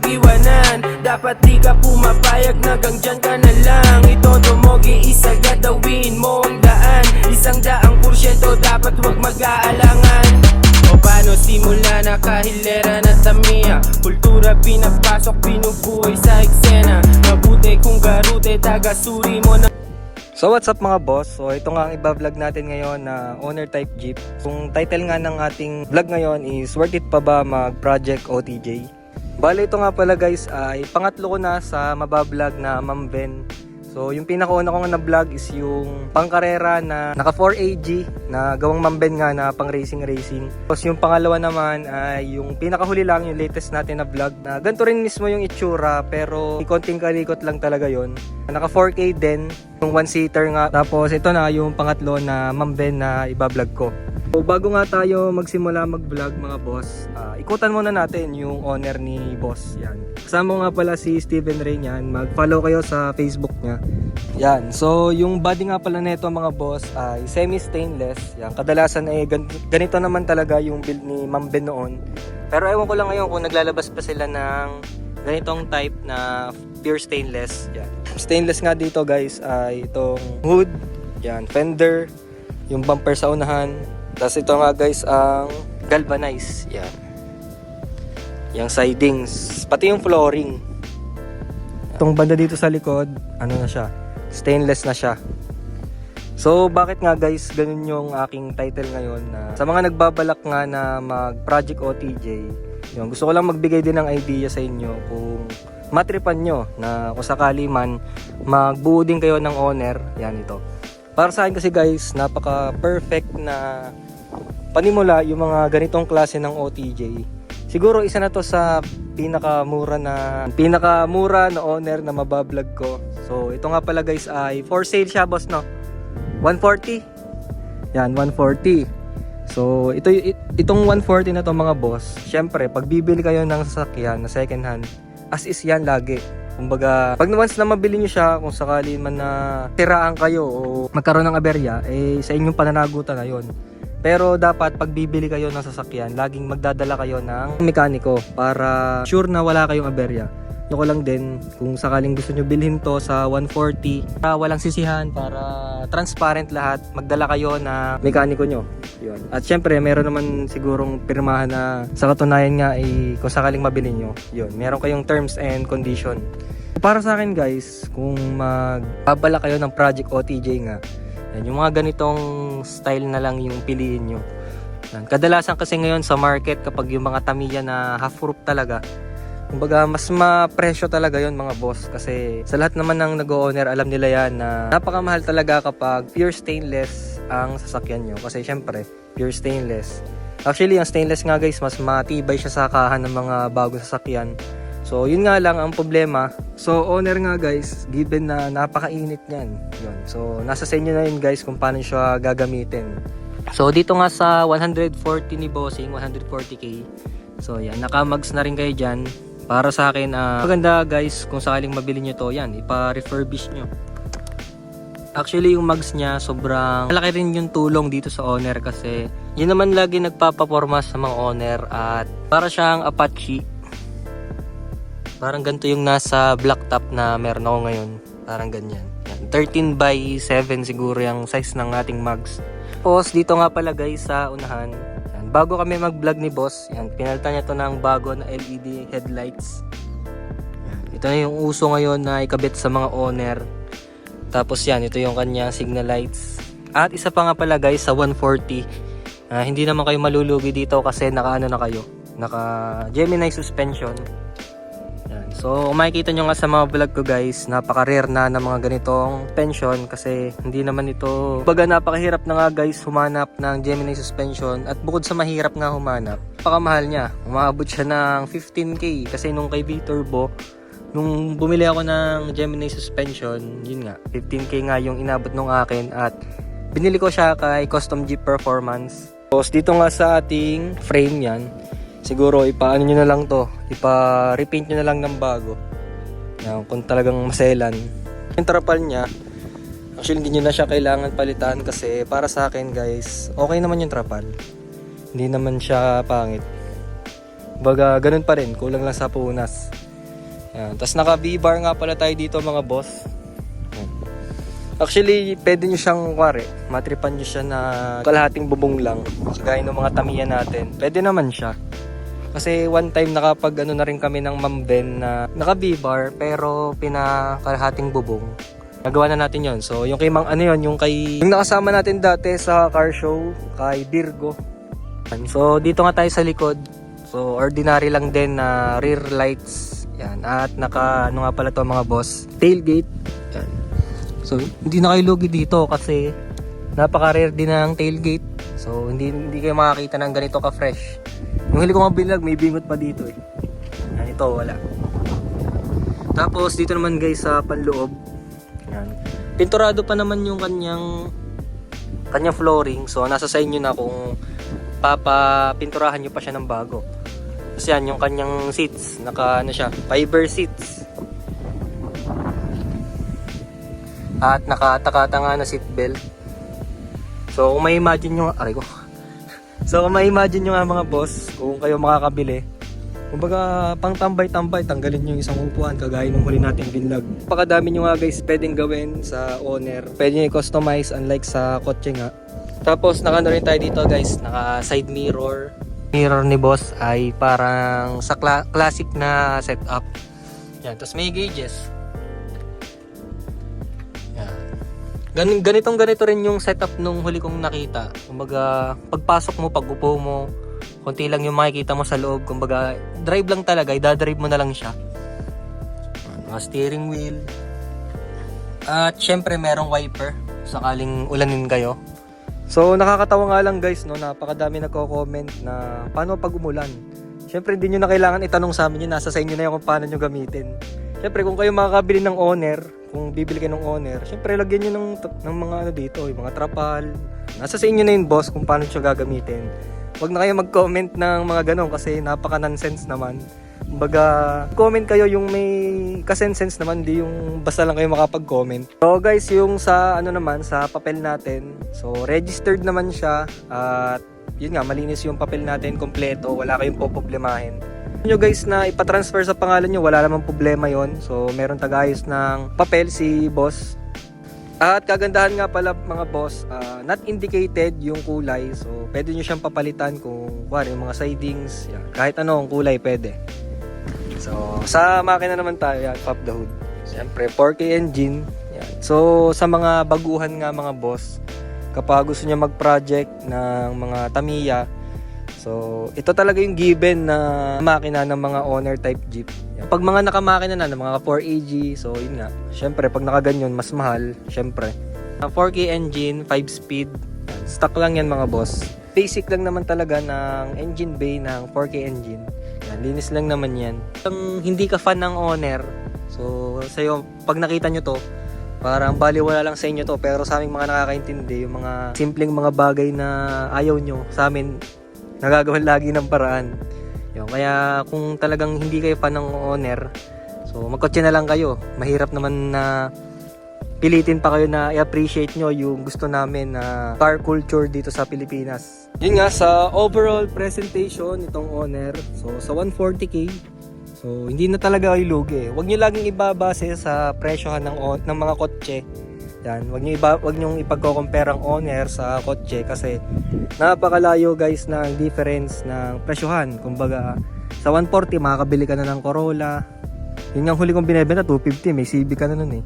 din makipag-iwanan Dapat di ka pumapayag hanggang dyan ka na lang Itodo mo giisa gadawin mo ang daan Isang daang porsyento dapat wag mag-aalangan o paano simula na kahilera na tamiya Kultura pinapasok, binubuhay sa eksena Mabuti kung garute, taga-suri mo na So what's up mga boss? So ito nga ang iba-vlog natin ngayon na owner type jeep. Kung title nga ng ating vlog ngayon is worth it pa ba mag project OTJ? Bale ito nga pala guys ay pangatlo ko na sa mabablog na Ma'am Ben. So yung pinakauna ko na vlog is yung pangkarera na naka 4AG na gawang Ma'am Ben nga na pang racing racing. Tapos yung pangalawa naman ay yung pinakahuli lang yung latest natin na vlog na ganito rin mismo yung itsura pero konting kalikot lang talaga yon. Naka 4K din yung one seater nga. Tapos ito na yung pangatlo na Ma'am Ben na ibablog ko. So bago nga tayo magsimula mag-vlog mga boss, ah, ikutan muna natin yung owner ni boss. Yan. Kasama nga pala si Steven Ray yan. Mag-follow kayo sa Facebook niya. Yan. So yung body nga pala nito mga boss ay semi-stainless. Yan. Kadalasan ay gan- ganito naman talaga yung build ni Ma'am Ben noon. Pero ewan ko lang ngayon kung naglalabas pa sila ng ganitong type na pure stainless. Yan. Stainless nga dito guys ay itong hood, yan, fender, yung bumper sa unahan. Tapos ito nga guys ang galvanize. Yan. Yung sidings, pati yung flooring. Itong banda dito sa likod, ano na siya? Stainless na siya. So bakit nga guys ganun yung aking title ngayon na sa mga nagbabalak nga na mag Project OTJ yun, gusto ko lang magbigay din ng idea sa inyo kung matripan nyo na kung sakali man magbuo din kayo ng owner yan ito para sa akin kasi guys napaka perfect na panimula yung mga ganitong klase ng OTJ siguro isa na to sa pinakamura na pinakamura na owner na mabablog ko. So ito nga pala guys ay for sale siya boss no? 140 yan 140 so ito it- itong 140 na to mga boss syempre pag bibili kayo ng sasakyan na second hand as is yan lagi Kumbaga, pag once na mabili nyo siya, kung sakali man na tiraan kayo o magkaroon ng aberya, eh sa inyong pananagutan na yon. Pero dapat pag bibili kayo ng sasakyan, laging magdadala kayo ng mekaniko para sure na wala kayong aberya. Ito ko lang din kung sakaling gusto nyo bilhin to sa 140 para walang sisihan, para transparent lahat, magdala kayo na mekaniko nyo. Yun. At syempre, meron naman sigurong pirmahan na sa katunayan nga ay kung sakaling mabili nyo. Yun. Meron kayong terms and condition. Para sa akin guys, kung magbabala kayo ng Project OTJ nga, yan, yung mga ganitong style na lang yung piliin nyo. Kadalasan kasi ngayon sa market kapag yung mga Tamiya na half roof talaga, Kumbaga, mas ma-presyo talaga yon mga boss. Kasi sa lahat naman ng nag-owner, alam nila yan na napakamahal talaga kapag pure stainless ang sasakyan nyo. Kasi syempre, pure stainless. Actually, ang stainless nga guys, mas matibay siya sa kahan ng mga bagong sasakyan. So, yun nga lang ang problema. So, owner nga guys, given na napakainit niyan. Yun. So, nasa sa inyo na yun guys kung paano siya gagamitin. So, dito nga sa 140 ni Bossing, 140k. So, yan. Naka-mugs na rin kayo dyan. Para sa akin, ah, maganda guys, kung sakaling mabili nyo to, yan, ipa-refurbish nyo. Actually, yung mugs niya, sobrang malaki rin yung tulong dito sa owner kasi yun naman lagi nagpapaporma sa mga owner at para siyang Apache. Parang ganito yung nasa black top na meron ako ngayon. Parang ganyan. Yan. 13 by 7 siguro yung size ng ating mugs. Tapos dito nga pala guys sa unahan, bago kami mag-vlog ni boss, yan, pinalitan niya to ng bago na LED headlights. Ito na yung uso ngayon na ikabit sa mga owner. Tapos yan, ito yung kanyang signal lights. At isa pa nga pala guys sa 140, ah, hindi naman kayo malulugi dito kasi naka ano na kayo, naka Gemini suspension. So, makikita nyo nga sa mga vlog ko guys, napaka-rare na ng mga ganitong suspension kasi hindi naman ito, baga napakahirap na nga guys humanap ng Gemini suspension at bukod sa mahirap nga humanap, napakamahal niya. Umabot siya ng 15k kasi nung kay V-Turbo, nung bumili ako ng Gemini suspension, yun nga, 15k nga yung inabot nung akin at binili ko siya kay Custom Jeep Performance. Tapos dito nga sa ating frame yan, siguro ipaano nyo na lang to, ipa-repaint nyo na lang ng bago. Yan, kung talagang maselan. Yung trapal niya, actually hindi nyo na siya kailangan palitan kasi para sa akin guys, okay naman yung trapal. Hindi naman siya pangit. Baga, ganun pa rin. Kulang lang sa punas. Yan. Tapos naka V-bar nga pala tayo dito mga boss. Actually, pwede nyo siyang kware. Matripan nyo siya na kalahating bubong lang. Kagaya ng mga tamiya natin. Pwede naman siya. Kasi one time nakapag ano na rin kami ng Ma'am Ben na naka V-bar pero pinakalahating bubong. Nagawa na natin yon. So, yung kay Mang ano yon, yung kay yung nakasama natin dati sa car show kay Virgo. So, dito nga tayo sa likod. So, ordinary lang din na rear lights. Yan. At naka ano nga pala to mga boss, tailgate. Yan. So, hindi na kayo lugi dito kasi napaka-rare din ng tailgate. So, hindi hindi kayo makakita ng ganito ka-fresh. Yung huli ko nga binlag, may bingot pa dito eh. Yan, ito wala. Tapos dito naman guys sa panloob. Yan. Pinturado pa naman yung kanyang kanyang flooring. So nasa sa inyo na kung papapinturahan nyo pa siya ng bago. Tapos yan, yung kanyang seats, naka ano siya, fiber seats. At nakatakata nga na seat belt. So kung may imagine nyo, aray ko. So kung may imagine nyo nga mga boss, kung kayo makakabili, kumbaga pang tambay-tambay, tanggalin nyo yung isang upuan kagaya nung huli natin binlog. Pakadami nyo nga guys pwedeng gawin sa owner. Pwede nyo i-customize unlike sa kotse nga. Tapos naka ano rin tayo dito guys, naka side mirror. Mirror ni boss ay parang sa cla- classic na setup. Yan, tapos may gauges. Gan ganitong ganito rin yung setup nung huli kong nakita. Kumbaga, pagpasok mo, pag upo mo, konti lang yung makikita mo sa loob. Kumbaga, drive lang talaga, idadrive mo na lang siya. Mga steering wheel. At syempre, merong wiper sakaling ulanin kayo. So, nakakatawa nga lang guys, no, napakadami nagko-comment na paano pag umulan. Syempre, hindi nyo na kailangan itanong sa amin yun. Nasa sa inyo na yun kung paano nyo gamitin. Syempre, kung kayo makakabili ng owner, kung bibili kayo ng owner, syempre, lagyan nyo ng, ng mga ano dito, yung mga trapal. Nasa sa inyo na yun, boss, kung paano siya gagamitin. Huwag na kayo mag-comment ng mga ganun kasi napaka-nonsense naman. Kumbaga, comment kayo yung may kasensense naman, di yung basta lang kayo makapag-comment. So guys, yung sa ano naman, sa papel natin, so registered naman siya at yun nga, malinis yung papel natin, kompleto, wala kayong poproblemahin. Nyo guys na ipatransfer sa pangalan nyo, wala namang problema yon So, meron tagayos ng papel si boss. At kagandahan nga pala mga boss, ah, not indicated yung kulay. So, pwede nyo siyang papalitan kung kuwari, yung mga sidings, yan. kahit ano ang kulay pwede. So, sa makina naman tayo, yan, pop the hood. Siyempre, 4K engine. Yan. So, sa mga baguhan nga mga boss, kapag gusto niya mag-project ng mga Tamiya, so, ito talaga yung given na makina ng mga owner type Jeep. Pag mga nakamakina na ng mga 4AG, so yun nga, syempre, pag nakaganyan, mas mahal, syempre. 4K engine, 5 speed, yan. stock lang yan mga boss. Basic lang naman talaga ng engine bay ng 4K engine. Yan, linis lang naman yan. Kung hindi ka fan ng owner, so sa'yo, pag nakita nyo to, parang baliwala lang sa inyo to. Pero sa aming mga nakakaintindi, yung mga simpleng mga bagay na ayaw nyo, sa amin, nagagawan lagi ng paraan. Yun, kaya kung talagang hindi kayo fan ng owner, so magkotse na lang kayo. Mahirap naman na pilitin pa kayo na i-appreciate nyo yung gusto namin na car culture dito sa Pilipinas. Yun nga, sa overall presentation itong owner, so sa 140k, so hindi na talaga kayo lugi. Huwag nyo laging ibabase sa presyohan ng, ng mga kotse. Yan, wag niyo iba, wag niyo ipagko-compare ang owner sa kotse kasi napakalayo guys ng difference ng presyohan. Kumbaga, sa 140 makakabili ka na ng Corolla. Yun ang huli kong binebenta 250, may CB ka na nun eh.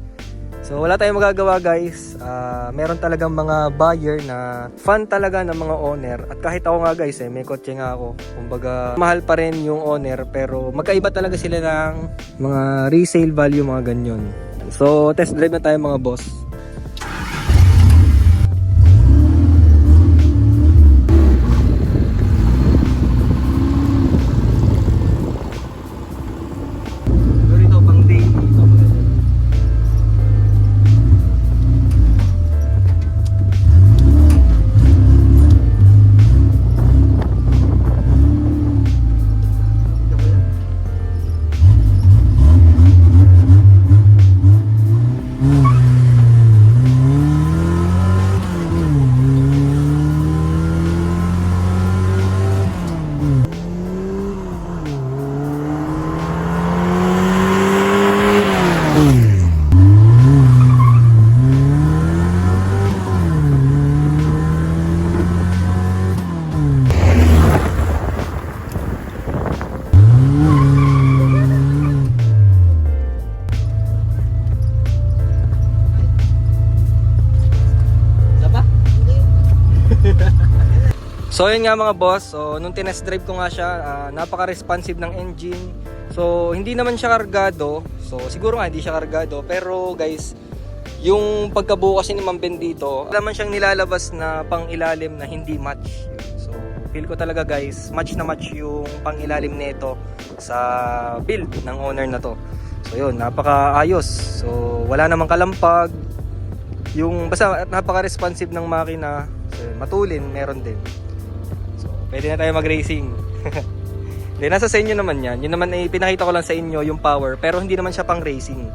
So wala tayong magagawa guys. Ah, meron talagang mga buyer na fan talaga ng mga owner. At kahit ako nga guys eh, may kotse nga ako. Kumbaga mahal pa rin yung owner pero magkaiba talaga sila ng mga resale value mga ganyan. So test drive na tayo mga boss. So yun nga mga boss, so nung tinest drive ko nga siya, ah, napaka-responsive ng engine. So hindi naman siya kargado. So siguro nga hindi siya kargado, pero guys, yung pagkabuo kasi ni Ma'am Ben dito, wala man siyang nilalabas na pang ilalim na hindi match. So feel ko talaga guys, match na match yung pang ilalim nito sa build ng owner na to. So yun, napakaayos. So wala namang kalampag. Yung basta napaka-responsive ng makina. So, matulin, meron din. Pwede na tayo mag-racing. Hindi, nasa sa inyo naman yan. Yun naman ay pinakita ko lang sa inyo yung power, pero hindi naman siya pang racing.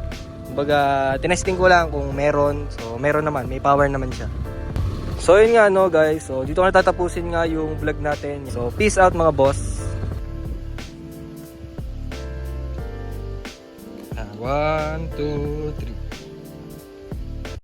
Kumbaga, tinesting ko lang kung meron. So, meron naman, may power naman siya. So, yun nga no guys. So, dito ko natatapusin nga yung vlog natin. So, peace out mga boss. Ah, One, two, three.